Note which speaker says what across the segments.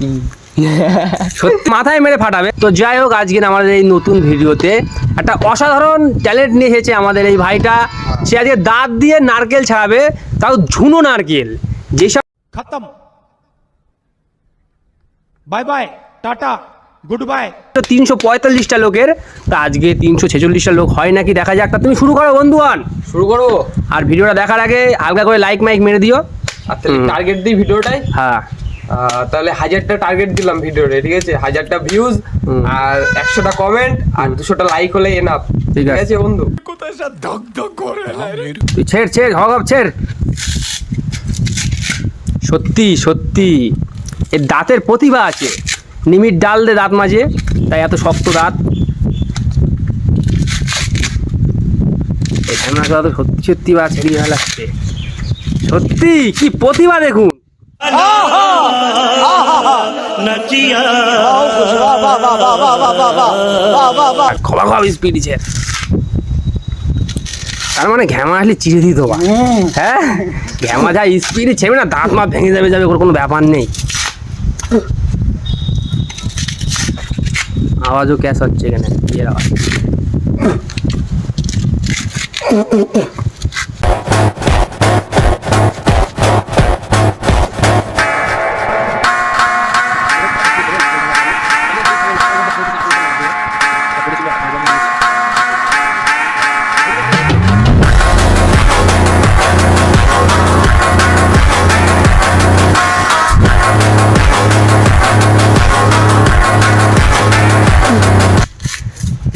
Speaker 1: সত্যি মাথায় মেরে ফাটাবে। তো যাই হোক আজকে আমাদের এই নতুন ভিডিওতে একটা অসাধারণ ট্যালেন্ট নিয়ে এসেছে আমাদের এই ভাইটা। সে আজকে দাঁত দিয়ে নারকেল ছাড়াবে তাও ঝুনো নারকেল। যেসব
Speaker 2: খতম। Bye bye tata goodbye.
Speaker 1: তো তিনশো পঁয়তাল্লিশটা লোকের তো আজকে তিনশো ছেচল্লিশটা লোক হয় নাকি? দেখা যাক তা তুমি শুরু করো বন্ধু আন
Speaker 3: শুরু করো।
Speaker 1: আর ভিডিওটা দেখার আগে হালকা করে লাইক মাইক মেরে দিও।
Speaker 3: আর টার্গেট দিই ভিডিওটাই
Speaker 1: হ্যাঁ।
Speaker 3: তাহলে হাজারটা টার্গেট দিলাম ভিডিওতে ঠিক আছে? হাজারটা ভিউজ আর একশোটা কমেন্ট আর দুশোটা লাইক হলে এনাফ
Speaker 1: ঠিক
Speaker 3: ঠিক
Speaker 1: আছে।
Speaker 3: বন্ধু?
Speaker 1: তুই ছেড় ছেড় হক ছেড়। সত্যি সত্যি। এর দাঁতের প্রতিভা আছে। নিমিট ডাল দে দাঁত মাঝে তাই এত শক্ত দাঁত। এই সত্যি সত্যি বা ছেড়ে ভালো লাগছে সত্যি কি প্রতিভা দেখুন। খবা খবা তার মানে ঘ্যামা আসলে চিড়ে দিত বা হ্যাঁ? ঘ্যামা যা স্পিডে ছেবে না, দাঁত মা ভেঙে যাবে যাবে, ওর কোনো ব্যাপার নেই। আওয়াজও ক্যাশ হচ্ছে এখানে, বিয়ের আওয়াজ।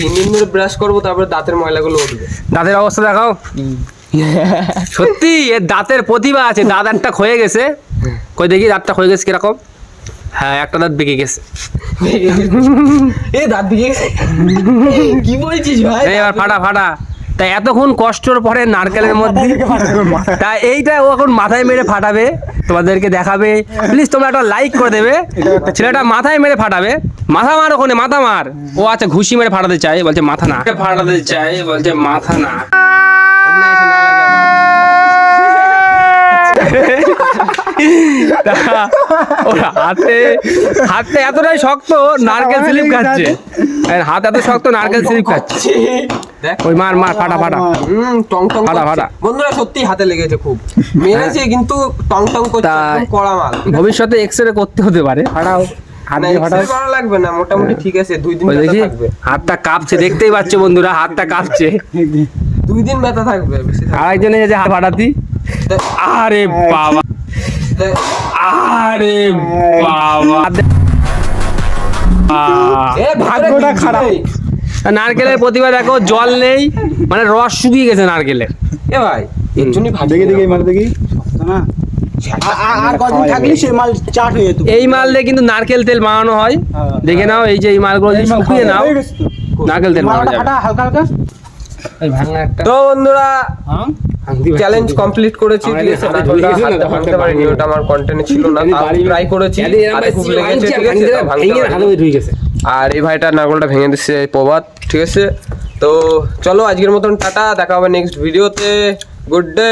Speaker 3: তিন দিন ধরে ব্রাশ করব তারপরে দাঁতের ময়লাগুলো উঠবে।
Speaker 1: দাঁতের অবস্থা দেখাও। সত্যি এর দাঁতের প্রতিভা আছে দাঁত একটা ক্ষয়ে গেছে। কই দেখি দাঁতটা ক্ষয়ে গেছে কীরকম? হ্যাঁ একটা দাঁত বেঁকে গেছে।
Speaker 3: এ দাঁত দিয়ে কি বলছিস ভাই?
Speaker 1: এবার ফাটা ফাটা। তাই এতক্ষণ কষ্টর পরে নারকেলের মধ্যে তা এইটা ও এখন মাথায় মেরে ফাটাবে। তোমাদেরকে দেখাবে। প্লিজ তোমরা একটা লাইক করে দেবে। ছেলেটা মাথায় মেরে ফাটাবে। মাথা মার ওখানে, মাথা মার। ও আচ্ছা ঘুষি মেরে ফাটাতে চাই বলছে মাথা না। ফাটাতে চাই বলছে মাথা না তা ওর হাতে হাতে এতটাই শক্ত নারকেল স্লিপ খাচ্ছে। হাত এত শক্ত নারকেল স্লিপ খাচ্ছে।
Speaker 3: দেখ।
Speaker 1: ওই মার মার ফাটা ফাটা।
Speaker 3: হুম টং টং
Speaker 1: ফাটা, ফাটা।
Speaker 3: বন্ধুরা সত্যি হাতে লেগেছে খুব। মেরেছে কিন্তু টং টং করছে কড়া মাল।
Speaker 1: ভবিষ্যতে এক্স রে করতে হতে পারে। ফাটাও।
Speaker 3: না লাগবে মোটামুটি ঠিক আছে দুই দিন
Speaker 1: হাতটা কাঁপছে দেখতেই পাচ্ছ বন্ধুরা হাতটা কাঁপছে।
Speaker 3: দুই দিন ব্যথা থাকবে।
Speaker 1: আরেকজনে যে হাত ফাটাতি। আরে বাবা। আরে বাবা।
Speaker 3: ভাগ্যটা খারাপ।
Speaker 1: নারকেলের প্রতিভা দেখো জল নেই মানে রস শুকিয়ে গেছে নারকেলের
Speaker 3: এ ভাই এর জন্যই ভাগ্য
Speaker 4: দেখি দেখি মাল দেখি। না আ- আ- আর কদিন থাকলে সে মাল চাট হয়ে
Speaker 1: এই মাল দিয়ে কিন্তু নারকেল তেল বানানো হয়।
Speaker 4: হ্যাঁ।
Speaker 1: দেখে নাও এই যে এই মালগুলো শুকিয়ে নাও
Speaker 4: হয়ে গেছে তো।
Speaker 1: নারকেল তেল বানানো যাবে।
Speaker 4: হালকা
Speaker 3: তো বন্ধুরা
Speaker 4: হ্যাঁ?
Speaker 3: চ্যালেঞ্জ কমপ্লিট করেছি ওটা আমার কন্টেন্ট ছিল না ট্রাই করেছি খুব লেগেছে ঠিক আছে আর এই ভাইটা নাগলটা ভেঙে দিচ্ছে প্রবাদ ঠিক আছে? তো চলো আজকের মতন টাটা দেখা হবে নেক্সট ভিডিওতে গুড ডে